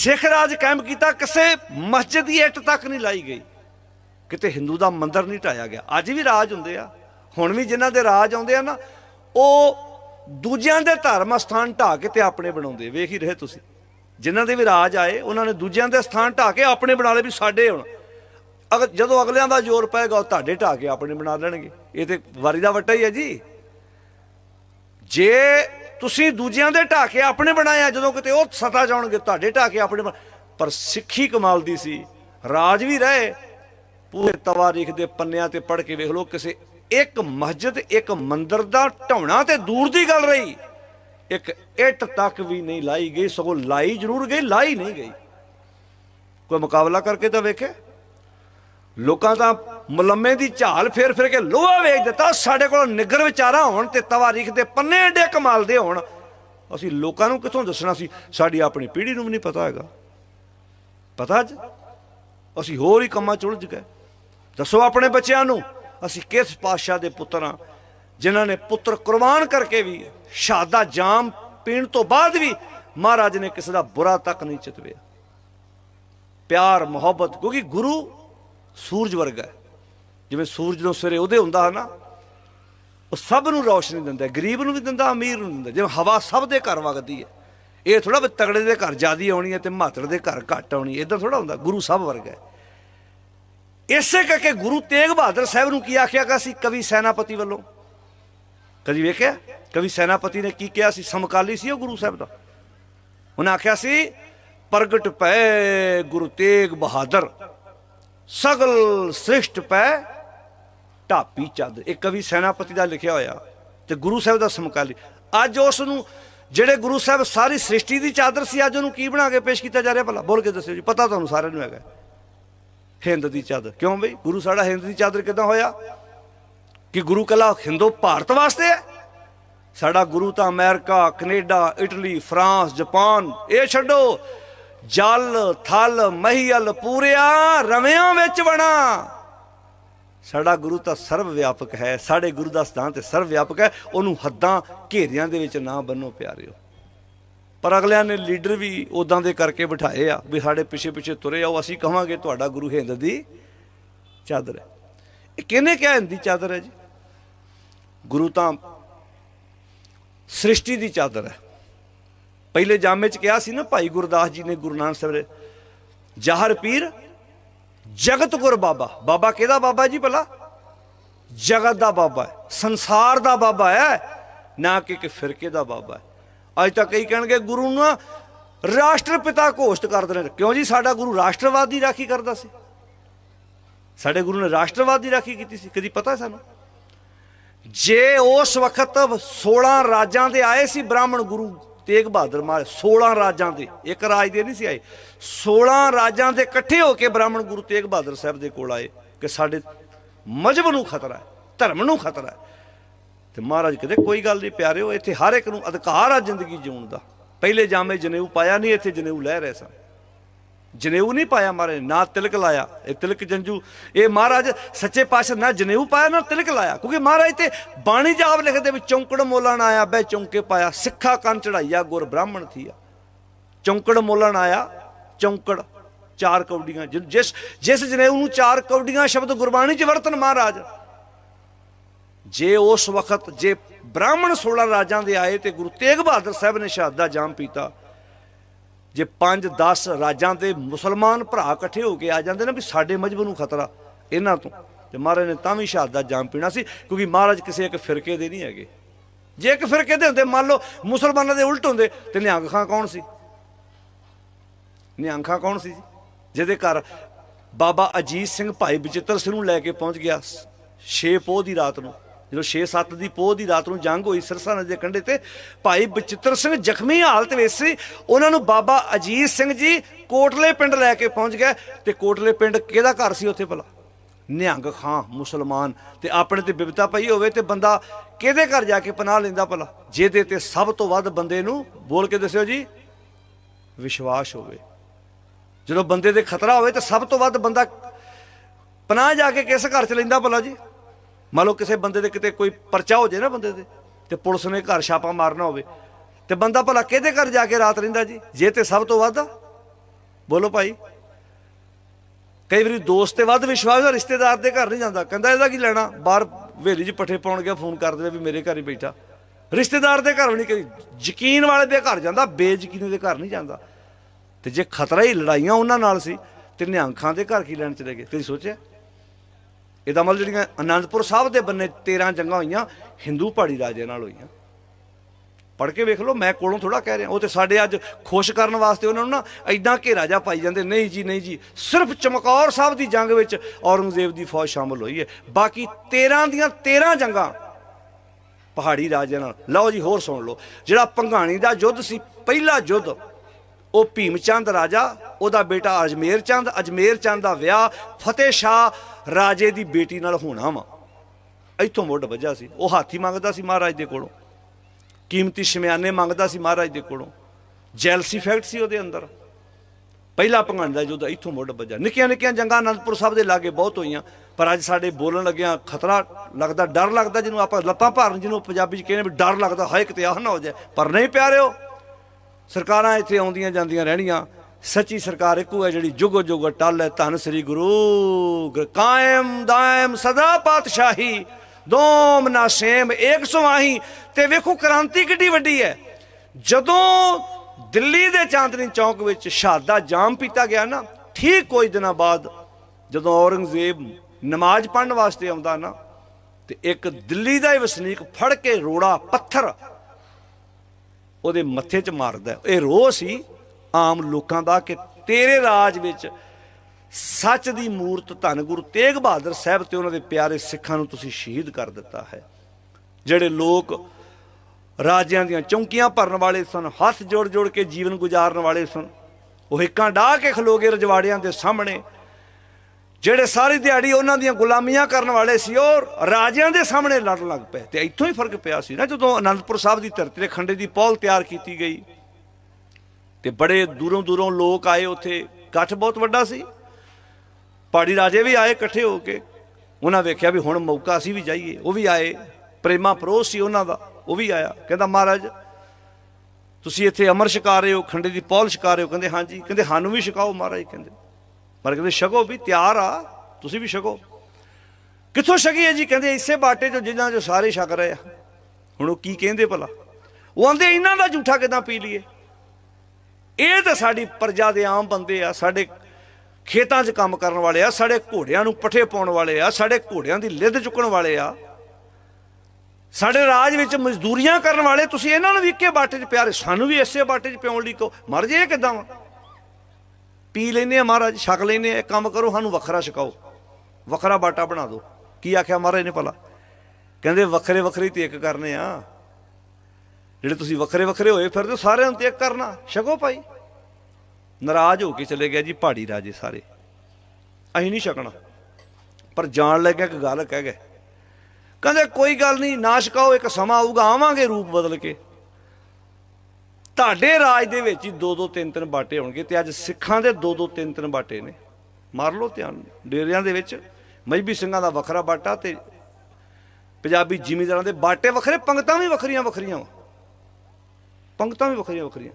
ਸਿੱਖ ਰਾਜ ਕਾਇਮ ਕੀਤਾ, ਕਿਸੇ ਮਸਜਿਦ ਦੀ ਇੱਟ ਤੱਕ ਨਹੀਂ ਲਾਈ ਗਈ। ਕਿਤੇ ਹਿੰਦੂ ਦਾ ਮੰਦਰ ਨਹੀਂ ਢਾਇਆ ਗਿਆ। ਅੱਜ ਵੀ ਰਾਜ ਹੁੰਦੇ ਆ। ਹੁਣ ਵੀ ਜਿਨ੍ਹਾਂ ਦੇ ਰਾਜ ਆਉਂਦੇ ਆ ਨਾ, ਉਹ ਦੂਜਿਆਂ ਦੇ ਧਰਮ ਸਥਾਨ ਢਾ ਕੇ ਤੇ ਆਪਣੇ ਬਣਾਉਂਦੇ। ਵੇਖ ਹੀ ਰਹੇ ਤੁਸੀਂ। ਜਿਨ੍ਹਾਂ ਦੇ ਵੀ ਰਾਜ ਆਏ, ਉਹਨਾਂ ਨੇ ਦੂਜਿਆਂ ਦੇ ਸਥਾਨ ਢਾ ਕੇ ਆਪਣੇ ਬਣਾ ਲਏ ਵੀ ਸਾਡੇ ਹੁਣ। ਅਗਰ ਜਦੋਂ ਅਗਲਿਆਂ ਦਾ ਜ਼ੋਰ ਪਏਗਾ, ਉਹ ਤੁਹਾਡੇ ਢਾ ਕੇ ਆਪਣੇ ਬਣਾ ਲੈਣਗੇ। ਇਹ ਤੇ ਵਾਰੀ ਦਾ ਵੱਟਾ ਹੀ ਹੈ ਜੀ। ਜੇ ਤੁਸੀਂ ਦੂਜਿਆਂ ਦੇ ਢਾ ਕੇ ਆਪਣੇ ਬਣਾਇਆ, ਜਦੋਂ ਕਿਤੇ ਉਹ ਸਤਾ ਜਾਣਗੇ, ਤੁਹਾਡੇ ਢਾ ਕੇ ਆਪਣੇ ਬਣਾ- ਪਰ ਸਿੱਖੀ ਕਮਾਲ ਦੀ ਸੀ। ਰਾਜ ਵੀ ਰਹੇ, ਪੂਰੇ ਤਵਾਰੀਖ ਦੇ ਪੰਨਿਆਂ ਤੇ ਪੜ੍ਹ ਕੇ ਵੇਖ ਲਓ, ਕਿਸੇ ਇੱਕ ਮਸਜਿਦ, ਇੱਕ ਮੰਦਰ ਦਾ ਢਾਉਣਾ ਤੇ ਦੂਰ ਦੀ ਗੱਲ ਰਹੀ। ਇੱਕ ਇੱਟ ਤੱਕ ਵੀ ਨਹੀਂ ਲਾਈ ਗਈ, ਸਗੋਂ ਲਾਈ ਜ਼ਰੂਰ ਗਈ, ਲਾਈ ਨਹੀਂ ਗਈ। ਕੋਈ ਮੁਕਾਬਲਾ ਕਰਕੇ ਤਾਂ ਵੇਖੇ ਲੋਕਾਂ ਤਾਂ ਮੁਲੰਮੇ ਦੀ ਝਾਲ ਫੇਰ ਫਿਰ ਕੇ ਲੋਹਾ ਵੇਚ ਦਿੱਤਾ। ਸਾਡੇ ਕੋਲ ਨਿਗਰ ਵਿਚਾਰਾ ਹੋਣ ਤੇ ਤਵਾਰੀਖ ਦੇ ਪੰਨੇ ਏਡੇ ਕਮਾਲ ਦੇ ਹੋਣ। ਅਸੀਂ ਲੋਕਾਂ ਨੂੰ ਕਿੱਥੋਂ ਦੱਸਣਾ ਸੀ? ਸਾਡੀ ਆਪਣੀ ਪੀੜ੍ਹੀ ਨੂੰ ਵੀ ਨਹੀਂ ਪਤਾ ਹੈਗਾ। ਪਤਾ ਅੱਜ? ਅਸੀਂ ਹੋਰ ਹੀ ਕੰਮਾਂ ਚ ਉਲਝ ਗਏ। ਦੱਸੋ ਆਪਣੇ ਬੱਚਿਆਂ ਨੂੰ, ਅਸੀਂ ਕਿਸ ਪਾਤਸ਼ਾਹ ਦੇ ਪੁੱਤਰ ਹਾਂ, ਜਿਨ੍ਹਾਂ ਨੇ ਪੁੱਤਰ ਕੁਰਬਾਨ ਕਰਕੇ ਵੀ ਸ਼ਹਾਦਾ ਜਾਮ ਪੀਣ ਤੋਂ ਬਾਅਦ ਵੀ ਮਹਾਰਾਜ ਨੇ ਕਿਸੇ ਦਾ ਬੁਰਾ ਤੱਕ ਨਹੀਂ ਚਿਤਵਿਆ। ਪਿਆਰ ਮੁਹੱਬਤ, ਕਿਉਂਕਿ ਗੁਰੂ ਸੂਰਜ ਵਰਗਾ ਜਿਵੇਂ ਸੂਰਜ ਜਦੋਂ ਸਵੇਰੇ ਉਹਦੇ ਹੁੰਦਾ ਹੈ ਨਾ ਉਹ ਸਭ ਨੂੰ ਰੌਸ਼ਨੀ ਦਿੰਦਾ ਗਰੀਬ ਨੂੰ ਵੀ ਦਿੰਦਾ, ਅਮੀਰ ਨੂੰ ਦਿੰਦਾ ਜਿਵੇਂ ਹਵਾ ਸਭ ਦੇ ਘਰ ਵਗਦੀ ਹੈ। ਇਹ ਥੋੜਾ ਵੀ ਤਗੜੇ ਦੇ ਘਰ ਜਿਆਦੀ ਆਉਣੀ ਹੈ ਤੇ ਮਾਤੜ ਦੇ ਘਰ ਘੱਟ ਆਉਣੀ ਇਦਾਂ ਥੋੜਾ ਹੁੰਦਾ, ਗੁਰੂ ਸਭ ਵਰਗਾ ਇਸੇ ਕਰਕੇ ਗੁਰੂ ਤੇਗ ਬਹਾਦਰ ਸਾਹਿਬ ਨੂੰ ਕੀ ਆਖਿਆ ਗਿਆ ਸੀ ਕਵੀ ਸੈਨਾਪਤੀ ਵੱਲੋਂ? ਕਦੀ ਵੇਖਿਆ? ਕਵੀ ਸੈਨਾਪਤੀ ਨੇ ਕੀ ਕਿਹਾ ਸੀ? ਸਮਕਾਲੀ ਸੀ ਉਹ ਗੁਰੂ ਸਾਹਿਬ ਦਾ। ਉਹਨੇ ਆਖਿਆ ਸੀ, ਪ੍ਰਗਟ ਪਏ ਗੁਰੂ ਤੇਗ ਬਹਾਦਰ। ਸਗਲ ਸ੍ਰਿਸ਼ਟ ਪੈ ਢਾਪੀ ਚਾਦਰ ਇਹ ਕਵੀ ਸੈਨਾਪਤੀ ਦਾ ਲਿਖਿਆ ਹੋਇਆ ਤੇ ਗੁਰੂ ਸਾਹਿਬ ਦਾ ਸਮਕਾਲੀ। ਅੱਜ ਉਸ ਨੂੰ ਜਿਹੜੇ ਗੁਰੂ ਸਾਹਿਬ ਸਾਰੀ ਸ੍ਰਿਸ਼ਟੀ ਦੀ ਚਾਦਰ ਸੀ, ਅੱਜ ਉਹਨੂੰ ਕੀ ਬਣਾ ਕੇ ਪੇਸ਼ ਕੀਤਾ ਜਾ ਰਿਹਾ ਭਲਾ? ਬੋਲ ਕੇ ਦੱਸਿਓ ਜੀ, ਪਤਾ ਤੁਹਾਨੂੰ ਸਾਰਿਆਂ ਨੂੰ ਹੈਗਾ। ਹਿੰਦ ਦੀ ਚਾਦਰ। ਕਿਉਂ ਬਈ? ਗੁਰੂ ਸਾਡਾ ਹਿੰਦ ਦੀ ਚਾਦਰ ਕਿਦਾਂ ਹੋਇਆ? ਕਿ ਗੁਰੂ ਕਲਾ ਹਿੰਦੋ ਭਾਰਤ ਵਾਸਤੇ ਹੈ? ਸਾਡਾ ਗੁਰੂ ਤਾਂ America, Canada, Italy, France, Japan, ਇਹ ਛੱਡੋ। ਜਲ, ਥਲ, ਮਹੀਲ ਪੂਰਿਆ, ਰਵਿਆਂ ਵਿੱਚ ਬਣਾ ਸਾਡਾ ਗੁਰੂ ਤਾਂ ਸਰਵ ਵਿਆਪਕ ਹੈ, ਸਾਡੇ ਗੁਰੂ ਦਾ ਸਥਾਨ ਤੇ ਸਰਵ ਵਿਆਪਕ ਹੈ, ਉਹਨੂੰ ਹੱਦਾਂ ਘੇਰਿਆਂ ਦੇ ਵਿੱਚ ਨਾ ਬੰਨੋ ਪਿਆਰਿਓ। ਪਰ ਅਗਲਿਆਂ ਨੇ ਲੀਡਰ ਵੀ ਉਦਾਂ ਦੇ ਕਰਕੇ ਬਿਠਾਏ ਆ, ਵੀ ਸਾਡੇ ਪਿੱਛੇ ਪਿੱਛੇ ਤੁਰੇ ਆਓ, ਅਸੀਂ ਕਹਾਂਗੇ ਤੁਹਾਡਾ ਗੁਰੂ ਹਿੰਦ ਦੀ ਚਾਦਰ ਹੈ। ਇਹ ਕਿਹਨੇ ਕਿਹਾ ਹਿੰਦ ਦੀ ਚਾਦਰ ਹੈ ਜੀ? ਗੁਰੂ ਤਾਂ ਸ੍ਰਿਸ਼ਟੀ ਦੀ ਚਾਦਰ ਹੈ। ਪਹਿਲੇ ਜਾਮੇ ਚ ਕਿਹਾ ਸੀ ਨਾ ਭਾਈ ਗੁਰਦਾਸ ਜੀ ਨੇ ਗੁਰੂ ਨਾਨਕ ਸਾਹਿਬ ਨੇ ਜਾਹਰ ਪੀਰ, ਜਗਤ ਗੁਰ ਬਾਬਾ। ਬਾਬਾ ਕਿਹਦਾ ਬਾਬਾ ਜੀ ਭਲਾ? ਜਗਤ ਦਾ ਬਾਬਾ ਹੈ, ਸੰਸਾਰ ਦਾ ਬਾਬਾ ਹੈ, ਨਾ ਕਿ ਇੱਕ ਫਿਰਕੇ ਦਾ ਬਾਬਾ ਹੈ। ਅੱਜ ਤੱਕ ਕਈ ਕਹਿਣਗੇ, ਗੁਰੂ ਨੂੰ ਨਾ ਰਾਸ਼ਟਰਪਿਤਾ ਘੋਸ਼ਿਤ ਕਰਦੇ ਨੇ ਕਿਉਂ ਜੀ? ਸਾਡਾ ਗੁਰੂ ਰਾਸ਼ਟਰਵਾਦ ਦੀ ਰਾਖੀ ਕਰਦਾ ਸੀ। ਸਾਡੇ ਗੁਰੂ ਨੇ ਰਾਸ਼ਟਰਵਾਦ ਦੀ ਰਾਖੀ ਕੀਤੀ ਸੀ। ਕਦੀ ਪਤਾ ਸਾਨੂੰ? ਜੇ ਉਸ ਵਕਤ 16 ਰਾਜਾਂ ਦੇ ਆਏ ਸੀ ਬ੍ਰਾਹਮਣ ਗੁਰੂ ਤੇਗ ਬਹਾਦਰ ਮਹਾਰਾਜ 16 ਰਾਜਾਂ ਦੇ, ਇੱਕ ਰਾਜ ਦੇ ਨਹੀਂ ਸੀ ਆਏ 16 ਰਾਜਾਂ ਦੇ ਇਕੱਠੇ ਹੋ ਕੇ ਬ੍ਰਾਹਮਣ ਗੁਰੂ ਤੇਗ ਬਹਾਦਰ ਸਾਹਿਬ ਦੇ ਕੋਲ ਆਏ ਕਿ ਸਾਡੇ ਮਜਬ ਨੂੰ ਖਤਰਾ ਹੈ, ਧਰਮ ਨੂੰ ਖਤਰਾ ਹੈ। ਤੇ ਮਹਾਰਾਜ ਕਹਿੰਦੇ, ਕੋਈ ਗੱਲ ਨਹੀਂ ਪਿਆਰਿਓ, ਇੱਥੇ ਹਰ ਇੱਕ ਨੂੰ ਅਧਿਕਾਰ ਆ ਜ਼ਿੰਦਗੀ ਜਿਉਣ ਦਾ। ਪਹਿਲੇ ਜਾਮੇ ਜਨੇਊ ਪਾਇਆ ਨਹੀਂ, ਇੱਥੇ ਜਨੇਊ ਲੈ ਰਹੇ ਸਨ। ਜਨੇਊ ਨਹੀਂ ਪਾਇਆ ਮਹਾਰਾਜ ਨਾ ਤਿਲਕ ਲਾਇਆ। ਇਹ ਤਿਲਕ ਜੰਜੂ, ਇਹ ਮਹਾਰਾਜ ਸੱਚੇ ਪਾਤਸ਼ਾਹ ਨਾ ਜਨੇਊ ਪਾਇਆ, ਨਾ ਤਿਲਕ ਲਾਇਆ। ਕਿਉਂਕਿ ਮਹਾਰਾਜ ਤੇ ਬਾਣੀ ਜਾਪ ਲਿਖਦੇ ਵੀ ਚੌਂਕੜ ਮੋਲਣ ਆਇਆ ਬੈ ਚੌਂਕੇ ਪਾਇਆ, ਸਿੱਖਾ ਕੰਨ ਚੜਾਈਆ, ਗੁਰ ਬ੍ਰਾਹਮਣ ਥੀਆ। ਚੌਂਕੜ ਮੋਲਣ ਆਇਆ, ਚੌਂਕੜ, ਚਾਰ ਕੌਡੀਆਂ ਜਿਸ ਜਿਸ ਜਨੇਊ ਨੂੰ ਚਾਰ ਕੌਡੀਆਂ ਸ਼ਬਦ ਗੁਰਬਾਣੀ ਚ ਵਰਤਨ ਮਹਾਰਾਜ। ਜੇ ਉਸ ਵਕਤ ਜੇ ਬ੍ਰਾਹਮਣ 16 ਰਾਜਾਂ ਦੇ ਆਏ ਤੇ ਗੁਰੂ ਤੇਗ ਬਹਾਦਰ ਸਾਹਿਬ ਨੇ ਸ਼ਹਾਦਾ ਜਾਮ ਪੀਤਾ ਜੇ 5 10 ਰਾਜਾਂ ਦੇ ਮੁਸਲਮਾਨ ਭਰਾ ਇਕੱਠੇ ਹੋ ਕੇ ਆ ਜਾਂਦੇ ਨਾ ਵੀ ਸਾਡੇ ਮਜਬ ਨੂੰ ਖਤਰਾ ਇਹਨਾਂ ਤੋਂ, ਤੇ ਮਹਾਰਾਜ ਨੇ ਤਾਂ ਵੀ ਸ਼ਹਾਦਤ ਜਾਮ ਪੀਣਾ ਸੀ, ਕਿਉਂਕਿ ਮਹਾਰਾਜ ਕਿਸੇ ਇੱਕ ਫਿਰਕੇ ਦੇ ਨਹੀਂ ਹੈਗੇ। ਜੇ ਇੱਕ ਫਿਰਕੇ ਦੇ ਹੁੰਦੇ, ਮੰਨ ਲਓ ਮੁਸਲਮਾਨਾਂ ਦੇ ਉਲਟ ਹੁੰਦੇ, ਤੇ ਨਿਹੰਗ ਖਾਂ ਕੌਣ ਸੀ? ਨਿਹੰਗ ਖਾਂ ਕੌਣ ਸੀ ਜੀ? ਜਿਹਦੇ ਘਰ ਬਾਬਾ ਅਜੀਤ ਸਿੰਘ ਭਾਈ ਬਚਿੱਤਰ ਸਿੰਘ ਨੂੰ ਲੈ ਕੇ ਪਹੁੰਚ ਗਿਆ 6 ਪੋਹ ਦੀ ਰਾਤ ਨੂੰ। ਜਦੋਂ 6-7 ਦੀ ਪੋਹ ਦੀ ਰਾਤ ਨੂੰ ਜੰਗ ਹੋਈ ਸਿਰਸਾ ਨਦੀ ਦੇ ਕੰਢੇ ਤੇ, ਭਾਈ ਬਚਿੱਤਰ ਸਿੰਘ ਜ਼ਖਮੀ ਹਾਲਤ ਵਿੱਚ ਸੀ। ਉਹਨਾਂ ਨੂੰ ਬਾਬਾ ਅਜੀਤ ਸਿੰਘ ਜੀ ਕੋਟਲੇ ਪਿੰਡ ਲੈ ਕੇ ਪਹੁੰਚ ਗਏ ਤੇ ਕੋਟਲੇ ਪਿੰਡ ਕਿਹਦਾ ਘਰ ਸੀ ਉੱਥੇ ਭਲਾ? ਨਿਹੰਗ ਖਾਂ, ਮੁਸਲਮਾਨ। ਤੇ ਆਪਣੇ ਤੇ ਬਿਪਤਾ ਪਈ ਹੋਵੇ ਤੇ ਬੰਦਾ ਕਿਹਦੇ ਘਰ ਜਾ ਕੇ ਪਨਾਹ ਲੈਂਦਾ ਭਲਾ? ਜਿਹਦੇ ਤੇ ਸਭ ਤੋਂ ਵੱਧ ਬੰਦੇ ਨੂੰ ਬੋਲ ਕੇ ਦੱਸਿਓ ਜੀ, ਵਿਸ਼ਵਾਸ ਹੋਵੇ। ਜਦੋਂ ਬੰਦੇ ਦੇ ਖਤਰਾ ਹੋਵੇ ਤਾਂ ਸਭ ਤੋਂ ਵੱਧ ਬੰਦਾ ਪਨਾਹ ਜਾ ਕੇ ਕਿਸ ਘਰ ਚ ਲੈਂਦਾ ਭਲਾ ਜੀ? ਮੰਨ ਲਓ ਕਿਸੇ ਬੰਦੇ ਦੇ ਕਿਤੇ ਕੋਈ ਪਰਚਾ ਹੋ ਜੇ ਨਾ ਬੰਦੇ ਦੇ ਤੇ ਪੁਲਿਸ ਨੇ ਘਰ ਛਾਪਾ ਮਾਰਨਾ ਹੋਵੇ, ਤੇ ਬੰਦਾ ਭਲਾ ਕਿਹਦੇ ਘਰ ਜਾ ਕੇ ਰਾਤ ਰਹਿੰਦਾ ਜੀ? ਜੇ ਤੇ ਸਭ ਤੋਂ ਵੱਧ ਬੋਲੋ ਭਾਈ। ਕਈ ਵਾਰੀ ਦੋਸਤ ਤੇ ਵੱਧ ਵਿਸ਼ਵਾਸ ਹੈ ਰਿਸ਼ਤੇਦਾਰ ਦੇ ਘਰ ਨਹੀਂ ਜਾਂਦਾ। ਕਹਿੰਦਾ ਇਹਦਾ ਕੀ ਲੈਣਾ? ਬਾਹਰ ਹਵੇਲੀ 'ਚ ਪੱਠੇ ਪਾਉਣ ਗਿਆ, ਫੋਨ ਕਰ ਦੇਵੇ ਵੀ ਮੇਰੇ ਘਰ ਹੀ ਬੈਠਾ। ਰਿਸ਼ਤੇਦਾਰ ਦੇ ਘਰ ਵੀ ਨਹੀਂ ਕਦੀ ਯਕੀਨ ਵਾਲੇ ਦੇ ਘਰ ਜਾਂਦਾ, ਬੇਯਕੀਨੀ ਦੇ ਘਰ ਨਹੀਂ ਜਾਂਦਾ। ਤੇ ਜੇ ਖਤਰਾ ਹੀ ਲੜਾਈਆਂ ਉਹਨਾਂ ਨਾਲ ਸੀ, ਤੇ ਨਿਹੰਖਾਂ ਦੇ ਘਰ ਕੀ ਲੈਣ ਚਲੇ ਗਏ? ਕਦੀ ਸੋਚਿਆ? ਇਹਦਾ ਮਤਲਬ ਜਿਹੜੀਆਂ ਅਨੰਦਪੁਰ ਸਾਹਿਬ ਦੇ ਬੰਨੇ 13 ਜੰਗਾਂ ਹੋਈਆਂ, ਹਿੰਦੂ ਪਹਾੜੀ ਰਾਜੇ ਨਾਲ ਹੋਈਆਂ। ਪੜ੍ਹ ਕੇ ਵੇਖ ਲਓ, ਮੈਂ ਕੋਲੋਂ ਥੋੜਾ ਕਹਿ ਰਿਹਾ, ਉਹ ਤੇ ਸਾਡੇ ਅੱਜ ਖੁਸ਼ ਕਰਨ ਵਾਸਤੇ ਉਹਨਾਂ ਨੂੰ ਨਾ ਐਦਾਂ ਘੇਰਾ ਜਾ ਪਾਈ ਜਾਂਦੇ, ਨਹੀਂ ਜੀ ਨਹੀਂ ਜੀ, ਸਿਰਫ ਚਮਕੌਰ ਸਾਹਿਬ ਦੀ ਜੰਗ ਵਿੱਚ ਔਰੰਗਜ਼ੇਬ ਦੀ ਫੌਜ ਸ਼ਾਮਲ ਹੋਈ ਹੈ। ਬਾਕੀ 13 ਦੀਆਂ 13 ਜੰਗਾਂ ਪਹਾੜੀ ਰਾਜਿਆਂ ਨਾਲ। ਲਓ ਜੀ, ਹੋਰ ਸੁਣ ਲਓ, ਜਿਹੜਾ ਪੰਘਾਣੀ ਦਾ ਯੁੱਧ ਸੀ, ਪਹਿਲਾ ਯੁੱਧ ਉਹ ਭੀਮ ਚੰਦ ਰਾਜਾ, ਉਹਦਾ ਬੇਟਾ ਅਜਮੇਰ ਚੰਦ ਅਜਮੇਰ ਚੰਦ ਦਾ ਵਿਆਹ ਫਤਿਹ ਸ਼ਾਹ ਰਾਜੇ ਦੀ ਬੇਟੀ ਨਾਲ ਹੋਣਾ ਵਾ। ਇੱਥੋਂ ਮੁੱਢ ਵੱਜਾ ਸੀ। ਉਹ ਹਾਥੀ ਮੰਗਦਾ ਸੀ ਮਹਾਰਾਜ ਦੇ ਕੋਲੋਂ। ਕੀਮਤੀ ਸ਼ਮਿਆਨੇ ਮੰਗਦਾ ਸੀ ਮਹਾਰਾਜ ਦੇ ਕੋਲੋਂ। ਜੈਲਸੀ ਫੈਕਟ ਸੀ ਉਹਦੇ ਅੰਦਰ। ਪਹਿਲਾ ਭੰਗਣ ਦਾ ਯੁੱਧ ਇੱਥੋਂ ਮੁੱਢ ਵੱਜਾ ਨਿੱਕੀਆਂ ਨਿੱਕੀਆਂ ਜੰਗਾਂ ਅਨੰਦਪੁਰ ਸਾਹਿਬ ਦੇ ਲਾਗੇ ਬਹੁਤ ਹੋਈਆਂ। ਪਰ ਅੱਜ ਸਾਡੇ ਬੋਲਣ ਲੱਗਿਆਂ ਖਤਰਾ ਲੱਗਦਾ, ਡਰ ਲੱਗਦਾ ਜਿਹਨੂੰ ਆਪਾਂ ਲੱਤਾਂ ਭਾਰਨ ਜਿਹਨੂੰ ਪੰਜਾਬੀ ਚ ਕਹਿੰਦੇ ਵੀ ਡਰ ਲੱਗਦਾ, ਹਾਏ ਕਿਤੇ ਆਹ ਨਾ ਹੋ ਜਾਏ। ਪਰ ਨਹੀਂ ਪਿਆਰਿਓ ਸਰਕਾਰਾਂ ਇੱਥੇ ਆਉਂਦੀਆਂ ਜਾਂਦੀਆਂ ਰਹਿਣੀਆਂ। ਸੱਚੀ ਸਰਕਾਰ ਇੱਕੋ ਹੈ ਜਿਹੜੀ ਜੁਗੋ ਜੁਗ ਟਲ ਹੈ। ਧੰਨ ਸ੍ਰੀ ਗੁਰੂ ਕਾਇਮ ਦਾਇਮ ਸਦਾ ਪਾਤਸ਼ਾਹੀ। ਦੋਮ ਨਾ ਸੇਮ ਏਕ ਸੁਆਹੀ ਤੇ ਵੇਖੋ ਕ੍ਰਾਂਤੀ ਕਿੱਡੀ ਵੱਡੀ ਹੈ। ਜਦੋਂ ਦਿੱਲੀ ਦੇ ਚਾਂਦਨੀ ਚੌਕ ਵਿੱਚ ਸ਼ਹਾਦਾ ਜਾਮ ਪੀਤਾ ਗਿਆ ਨਾ, ਠੀਕ ਕੁਝ ਦਿਨਾਂ ਬਾਅਦ ਜਦੋਂ ਔਰੰਗਜ਼ੇਬ ਨਮਾਜ਼ ਪੜ੍ਹਨ ਵਾਸਤੇ ਆਉਂਦਾ ਨਾ, ਤੇ ਇੱਕ ਦਿੱਲੀ ਦਾ ਹੀ ਵਸਨੀਕ ਫੜ ਕੇ ਰੋੜਾ ਪੱਥਰ ਉਹਦੇ ਮੱਥੇ 'ਚ ਮਾਰਦਾ ਇਹ ਰੋਹ ਸੀ ਆਮ ਲੋਕਾਂ ਦਾ ਕਿ ਤੇਰੇ ਰਾਜ ਵਿੱਚ ਸੱਚ ਦੀ ਮੂਰਤ ਧੰਨ ਗੁਰੂ ਤੇਗ ਬਹਾਦਰ ਸਾਹਿਬ ਤੇ ਉਹਨਾਂ ਦੇ ਪਿਆਰੇ ਸਿੱਖਾਂ ਨੂੰ ਤੁਸੀਂ ਸ਼ਹੀਦ ਕਰ ਦਿੱਤਾ ਹੈ। ਜਿਹੜੇ ਲੋਕ ਰਾਜਿਆਂ ਦੀਆਂ ਚੌਂਕੀਆਂ ਭਰਨ ਵਾਲੇ ਸਨ, ਹੱਥ ਜੋੜ ਜੋੜ ਕੇ ਜੀਵਨ ਗੁਜ਼ਾਰਨ ਵਾਲੇ ਸਨ, ਉਹ ਹਿੱਕਾਂ ਡਾਹ ਕੇ ਖਲੋਗੇ ਰਜਵਾੜਿਆਂ ਦੇ ਸਾਹਮਣੇ। ਜਿਹੜੇ ਸਾਰੀ ਦਿਹਾੜੀ ਉਹਨਾਂ ਦੀਆਂ ਗੁਲਾਮੀਆਂ ਕਰਨ ਵਾਲੇ ਸੀ, ਉਹ ਰਾਜਿਆਂ ਦੇ ਸਾਹਮਣੇ ਲੜਨ ਲੱਗ ਪਏ ਤੇ ਇੱਥੋਂ ਹੀ ਫ਼ਰਕ ਪਿਆ ਸੀ ਨਾ, ਜਦੋਂ ਅਨੰਦਪੁਰ ਸਾਹਿਬ ਦੀ ਧਰਤੀ 'ਤੇ ਖੰਡੇ ਦੀ ਪੌਲ ਤਿਆਰ ਕੀਤੀ ਗਈ। ਤੇ ਬੜੇ ਦੂਰੋਂ ਦੂਰੋਂ ਲੋਕ ਆਏ ਉੱਥੇ, ਇਕੱਠ ਬਹੁਤ ਵੱਡਾ ਸੀ। ਪਹਾੜੀ ਰਾਜੇ ਵੀ ਆਏ ਇਕੱਠੇ ਹੋ ਕੇ, ਉਹਨਾਂ ਵੇਖਿਆ ਵੀ ਹੁਣ ਮੌਕਾ ਅਸੀਂ ਵੀ ਜਾਈਏ, ਉਹ ਵੀ ਆਏ। ਪ੍ਰੇਮਾ ਪਰੋਸ ਸੀ ਉਹਨਾਂ ਦਾ, ਉਹ ਵੀ ਆਇਆ, ਕਹਿੰਦਾ ਮਹਾਰਾਜ, ਤੁਸੀਂ ਇੱਥੇ ਅਮਰ ਛਕਾ ਰਹੇ ਹੋ, ਖੰਡੇ ਦੀ ਪੌਲ ਛਕਾ ਰਹੇ ਹੋ, ਕਹਿੰਦੇ ਹਾਂਜੀ, ਕਹਿੰਦੇ ਸਾਨੂੰ ਵੀ ਛਕਾਓ ਮਹਾਰਾਜ, ਕਹਿੰਦੇ। ਪਰ ਕਹਿੰਦੇ ਛਕੋ ਵੀ ਤਿਆਰ ਆ, ਤੁਸੀਂ ਵੀ ਛਕੋ ਕਿੱਥੋਂ ਛਕੀਏ ਜੀ? ਕਹਿੰਦੇ ਇਸੇ ਬਾਟੇ ਚੋਂ ਜਿਨ੍ਹਾਂ ਚੋਂ ਸਾਰੇ ਛਕ ਰਹੇ ਆ। ਹੁਣ ਉਹ ਕੀ ਕਹਿੰਦੇ ਭਲਾ? ਉਹ ਆਂਦੇ, ਇਹਨਾਂ ਦਾ ਝੂਠਾ ਕਿਦਾਂ ਪੀ ਲਈਏ? ਇਹ ਤਾਂ ਸਾਡੀ ਪ੍ਰਜਾ ਦੇ ਆਮ ਬੰਦੇ ਆ, ਸਾਡੇ ਖੇਤਾਂ 'ਚ ਕੰਮ ਕਰਨ ਵਾਲੇ ਆ, ਸਾਡੇ ਘੋੜਿਆਂ ਨੂੰ ਪੱਠੇ ਪਾਉਣ ਵਾਲੇ ਆ, ਸਾਡੇ ਘੋੜਿਆਂ ਦੀ ਲਿੱਦ ਚੁੱਕਣ ਵਾਲੇ ਆ। ਸਾਡੇ ਰਾਜ ਵਿੱਚ ਮਜ਼ਦੂਰੀਆਂ ਕਰਨ ਵਾਲੇ, ਤੁਸੀਂ ਇਹਨਾਂ ਨੂੰ ਵੀ ਇੱਕੇ ਬਾਟੇ 'ਚ ਪਿਆਰੇ, ਸਾਨੂੰ ਵੀ ਇਸੇ ਬਾਟੇ 'ਚ ਪਿਉਣ ਲਈ ਕਹੋ। ਮਰ ਜੇ ਕਿਦਾਂ ਵਾ? ਪੀ ਲੈਨੇ ਆ ਮਹਾਰਾਜ ਛਕ ਲੈਨੇ ਆ ਇਹ ਕੰਮ ਕਰੋ ਸਾਨੂੰ ਵੱਖਰਾ ਛਕਾਓ। ਵੱਖਰਾ ਬਾਟਾ ਬਣਾ ਦਿਓ। ਕੀ ਆਖਿਆ ਮਹਾਰਾਜ ਨੇ ਭਲਾ? ਕਹਿੰਦੇ ਵੱਖਰੇ ਵੱਖਰੇ ਤੇ ਇੱਕ ਕਰਨੇ ਆ। ਜਿਹੜੇ ਤੁਸੀਂ ਵੱਖਰੇ ਵੱਖਰੇ ਹੋਏ ਫਿਰਦੇ ਹੋ, ਸਾਰਿਆਂ ਨੂੰ ਤੇ ਇੱਕ ਕਰਨਾ। ਛਕੋ ਭਾਈ। ਨਾਰਾਜ਼ ਹੋ ਕੇ ਚਲੇ ਗਿਆ ਜੀ ਪਹਾੜੀ ਰਾਜੇ ਸਾਰੇ। ਅਸੀਂ ਨਹੀਂ ਛਕਣਾ। ਪਰ ਜਾਣ ਲੱਗਿਆ ਇੱਕ ਗੱਲ ਕਹਿ ਗਏ। ਕਹਿੰਦੇ ਕੋਈ ਗੱਲ ਨਹੀਂ ਨਾ ਛਕਾਓ ਇੱਕ ਸਮਾਂ ਆਊਗਾ ਆਵਾਂਗੇ ਰੂਪ ਬਦਲ ਕੇ। ਤੁਹਾਡੇ ਰਾਜ ਦੇ ਵਿੱਚ ਹੀ ਦੋ ਦੋ ਤਿੰਨ ਤਿੰਨ ਬਾਟੇ ਹੋਣਗੇ ਤੇ ਅੱਜ ਸਿੱਖਾਂ ਦੇ ਦੋ ਦੋ ਤਿੰਨ ਤਿੰਨ ਬਾਟੇ ਨੇ। ਮਾਰ ਲਓ ਧਿਆਨ। ਡੇਰਿਆਂ ਦੇ ਵਿੱਚ ਮਜਬੀ ਸਿੰਘਾਂ ਦਾ ਵੱਖਰਾ ਬਾਟਾ ਤੇ ਪੰਜਾਬੀ ਜ਼ਿਮੀਂਦਾਰਾਂ ਦੇ ਬਾਟੇ ਵੱਖਰੇ, ਪੰਗਤਾਂ ਵੀ ਵੱਖਰੀਆਂ ਵੱਖਰੀਆਂ ਵਾਂ। ਪੰਗਤਾਂ ਵੀ ਵੱਖਰੀਆਂ ਵੱਖਰੀਆਂ